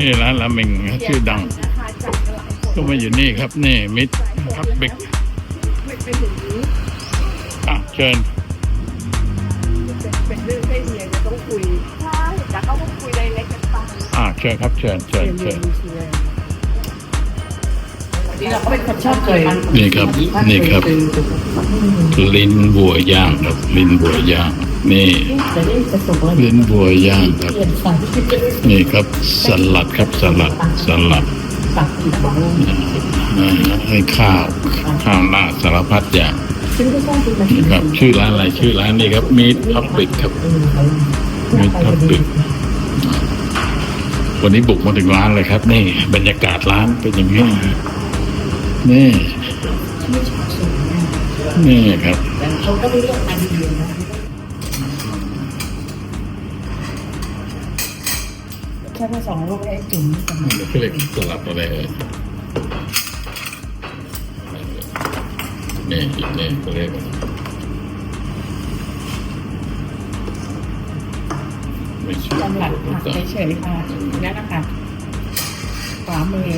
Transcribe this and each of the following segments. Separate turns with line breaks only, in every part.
นี่ร้า
นราเมงชื่อดัง
นะคะจัดกันหลายคน
ก็มาอยู่นี่ครับ นี่มิตรพับบิก
ไม่ไปถึงนี้
อะเชิญ
เป็นเป็นเรื่องให้เฮียจะต้องคุยใช่แต่เขาก็คุยในเล็กกันไป
อะเชิญครับเชิญเชิญ
เรียน
เชิญ
นิวซีแลนด์นี่เราก็เป็นคนชอบกินมัน
นี่ครับ นี่ครับ ลิ้นบัวย่างครับ ลิ้นบัวย่าง นี่
จะได้ประสบ
นบัวย่างครับ
นี่
ครับสลัดครับสลัดสลัด
ปักอีกของ
อ่าให้ข้าวข้าวหน้าสารพัดอย่าง
นี่
ครับชื่อร้านอะไรชื่อร้านนี้ครับมีดพับบิกครับมีดพับบิกวันนี้บุกมาถึงร้านเลยครับ นี่ บรรยากาศร้านเป็นอย่างนี้นี่นี่ครับ
เขาก็ไม่เรียกมาดีๆนะ แค่มาสองลูกให้ถึงสมัย
เขาเรียกสลัดอะไรเอ่ยนี่นี่เขาเรียกอะไรไม่ใช่
จำหลักผักเฉยๆค่ะนั่นนะคะขวามือ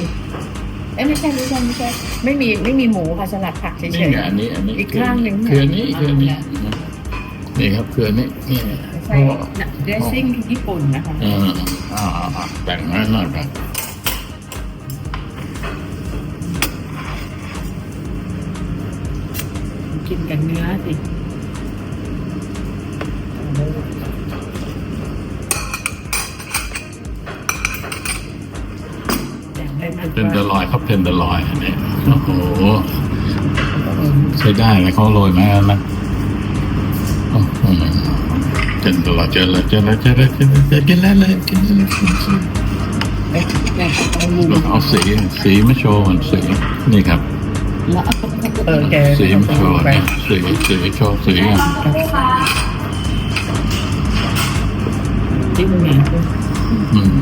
เอ้ยไม่ใช่ไม่ใช่ไม่ใช่ไม่มีไม่มีหมูค่ะสลัดผักเฉ
นี่
ย
ไงอันนี้อันนี้
อีกข้างหนึ่ง
คืออันนี้คืออันนี้นี่ครับคืออันนี้นี่
ๆใช่เดซซิ่งญี่ปุ่นนะคะ
อ่าอ่าอ่าแต่งให้หน่อยครับ
กินกับเนื้อสิอย่างไรมัน
เทนเดอร์ลอยครับเทนเดอร์ลอยอันนี้โอ้โหใช้ได้เลยเขาโรยมาแล้วนะ โอ้โหเทนเร์ลอยเจอเลยเจอเลยเจอเลยเจอเลยเจอกินแล้วเลยกินแล้วเลย
เอ๊ะเนี่เอามุม
เลยเอาสีสีมาโชว์ก่อนสีนี่ครับ
แล้วเออแก
สีมาโชว์
ไป
เนี่ยสีสีโชว์สีอะ
ที่มันมี
อืม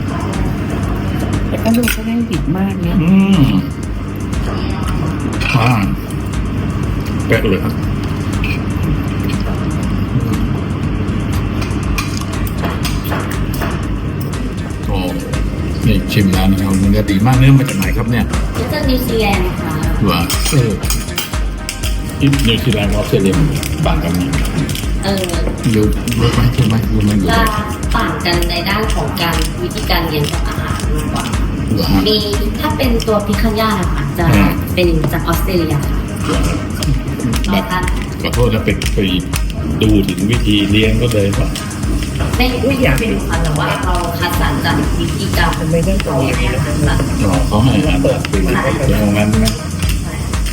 แต่ก็ดูเขาได้ดิบมากเนะ
อืมอ่าแปะเลยครับ นี่ชิมร้านเขาเนื้อดีมากเนื้อมาจากไหนครับเนี่ย
นี่จะนิวซีแลนด์ค่ะ
ว่าเออที่นิวซีแลนด์กับออสเตรเลียมันต่างกันไหม
เออ
รู้รู้ไหมรู้ไหมรู้ไหมรู้ไหม
จะต่างกันในด้านของการวิธีการเลี้ยงของอาหารมากกว่า
เหรอฮะ
มีถ้าเป็นตัวพิคันย่านะคะจะ
อืม
เป็นจากออสเตรเลียค่ะ
เหรอฮะ
แต่ถ้า
ขอโทษนะไปไปดูถึงวิธีเลี้ยงก็เลยว่า
ไม่ไม่อยากเป็นพันธุ์แต่ว่าเราคัดสรรจากวิธีการ
ไม่ได้ต่อ
เลี้ยงอาหารสัตว์
อ๋อเขาให้อาหารสัตว์ฟรีแล้วงั้นไหม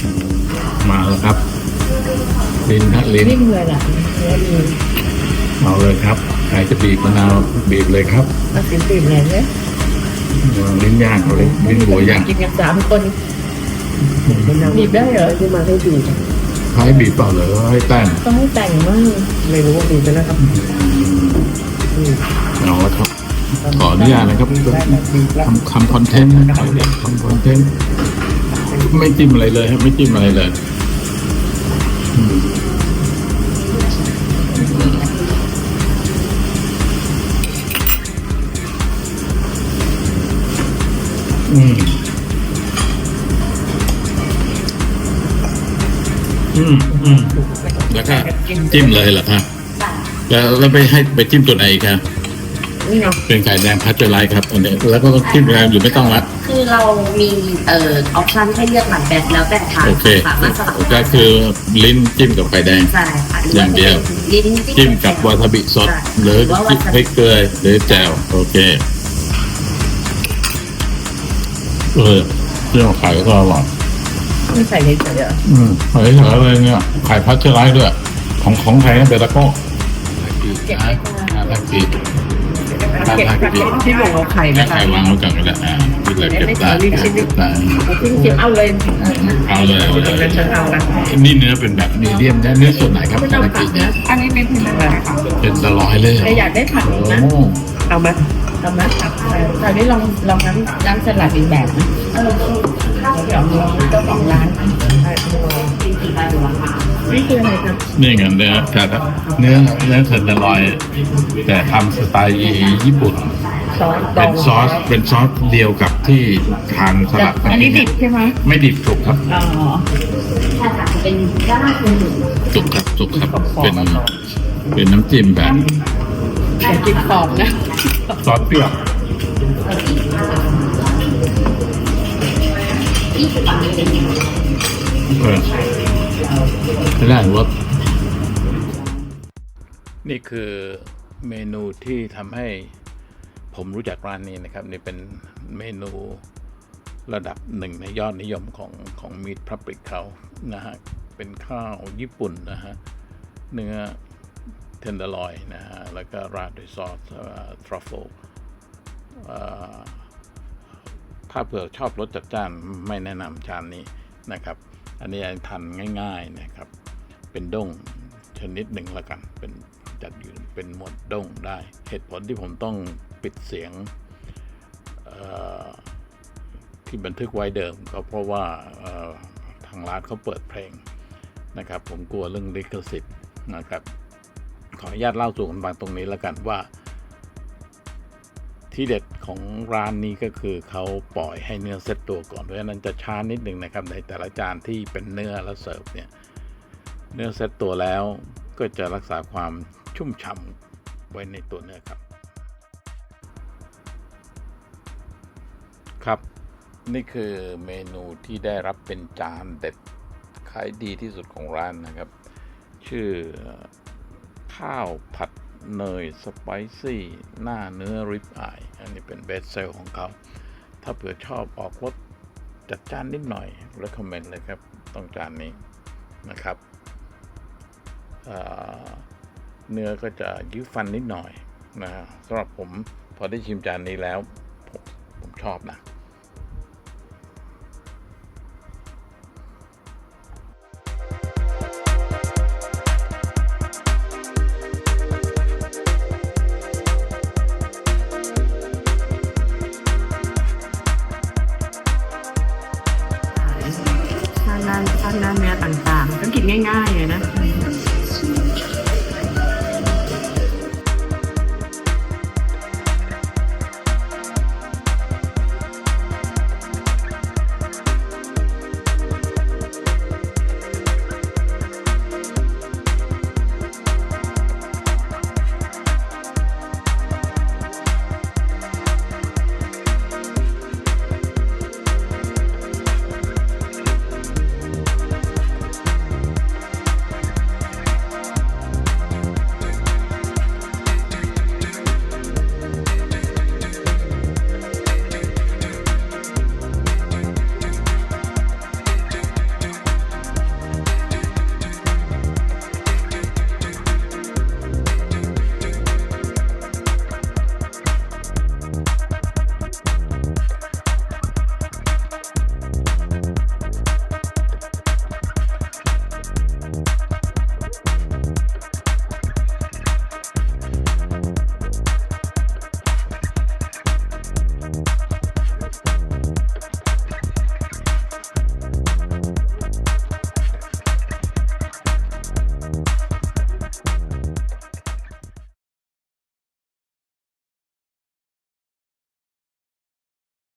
อืมมาแล้วครับลิ้นฮะลิ้น
นิ่มเลยล่ะเนื้อดี
เอาเลยครับใครจะบีบมะนาวบีบเลยครับ
มาสิบปีเลยเนี่ย
ลิ้นย่างเขาเลยลิ้นบัวย่าง
กินกันสามคนบีบได้เหรอที่มาให้บีบ
เขาให้บีบเปล่าหรือว่าให้แต้ม
ต้องให้แต่งมากไม่รู้ว่าบีบไปแล้วครับ
เอาละครับขออนุญาตนะครับทำทำคอนเทนต์นะทำคอนเทนต์ไม่จิ้มอะไรเลยครับไม่จิ้มอะไรเลยอืมอืมอืมอืมแล้วก็จิ้มเลยเหรอครับ แล้วแล้วไปให้ไปจิ้มตัวไหนอีกครับ
นี่เนาะ
เป็นไก่แดงพัชเจอร์ไลท์ครับอันนี้แล้วก็ต้องจิ้มแรงอยู่ไม่ต้องละ
คือเรามีเอ่อออปชั่นให้เลือกหลายแบบแล้วแต่ทาง
โอเค
สามารถสลับ
ก็คือลิ้นจิ้มกับไก่แดง
ใช่ค่ะหรื
อย่างเดียว
ลิ้น
จิ้มกับวาซาบิสดหรือจิ้มพริกเกลือหรือแจ่วโอเคเออเรื่องไข่ก็อร่อย
ไม่ใส่เฉยๆเหรอ
อืมไข่เฉยเลยเนี่ยไข่พัชเจอร์ไลท์ด้วยของของไทยนั่นเป็นตะโก้ ตะกี้
เก็บที่ลงเอาไข่
แม่
นะคะ
ไข่วางไว้ก่อนก็ได้อ่าที่เหลือเก็บได้เก็บได้
ทิ้งเก็บเอาเลย
เอาเลยเอาเลย
งั้นฉันเอาละ
นี่เนื้อเป็นแบบมีเดียมนะเนื้อส่วนไหนครับคา
ต้อง
รา
ผั
กิเนี่
นะ
ย
อันนี้เป็นอะไรค่ะ
เป็นตะลอยเลยเหรอ
แต่อยากได้ผัก
โอ้
นะเอามา อาไหมผักคราวนี้ลองลองน้ำน้ำสลัดอีกแบบนะเออเดี๋ยวลองเจ้าของร้านนี่คืออะไรครับ
นี่ไงเนื้อแต่เนื้อเนื้อเทนเดอร์ลอย แต่ทำสไตล์ญี่ปุ่น
ซอสด
เป็
อนง
ซอสเป็นซอสเดียวกับที่ทานสลัด
อันนี้ดิบใช่ไหม
ไม่ดิบสุกครับ
อ๋อ
ใช่ค่ะเป็นด้านคุณหนู
สุกครับสุกครับเป็นเป็นน้ำจิ้มแบบ
เดี๋ยวกินขอบนะ
ซอสเปรี้ยว
ที่ฝั่งนี้เป็นยังไง
เออไม่ได้รสนี่คือเมนูที่ทำให้ผมรู้จักร้านนี้นะครับ นี่เป็นเมนูระดับหนึ่งในยอดนิยมของของมีดพับริกเขานะฮะ เป็นข้าวญี่ปุ่นนะฮะ เนื้อ เทนเดอร์ลอยนะฮะแล้วก็ราดด้วยซอสทรัฟเฟิลถ้าเผื่อชอบรสจัดจ้านไม่แนะนำจานนี้นะครับ อันนี้ทานง่ายๆนะครับ เป็นด้งชนิดหนึ่งละกัน เป็นจัดอยู่เป็นหมวดด้งได้ เหตุผลที่ผมต้องปิดเสียงที่บันทึกไว้เดิมก็เพราะว่าทางร้านเขาเปิดเพลงนะครับ ผมกลัวเรื่องลิขสิทธิ์นะครับ ขออนุญาตเล่าสู่กันฟังตรงนี้แล้วกันว่า ที่เด็ดของร้านนี้ก็คือเขาปล่อยให้เนื้อเซตตัวก่อนเพราะฉะนั้นจะช้านิดหนึ่งนะครับ ในแต่ละจานที่เป็นเนื้อแล้วเสิร์ฟเนี่ยเนื้อเซตตัวแล้วก็จะรักษาความชุ่มฉ่ำไว้ในตัวเนื้อครับ ครับ นี่คือเมนูที่ได้รับเป็นจานเด็ดขายดีที่สุดของร้านนะครับ ชื่อ ข้าวผัดเนยสไปซี่ หน้าเนื้อริบอาย อันนี้เป็นเบสเซลของเขา ถ้าเผื่อชอบออกรสจัดจ้านนิดหน่อย recommend เลยครับ ต้องจานนี้นะครับเเนื้อก็จะยื้อฟันนิดหน่อยนะสำหรับผมพอได้ชิมจานนี้แล้ว ผมผมชอบนะ
ด้านด้านด้านเนื้ต่างๆธุรกิจง่ายๆเลยนะ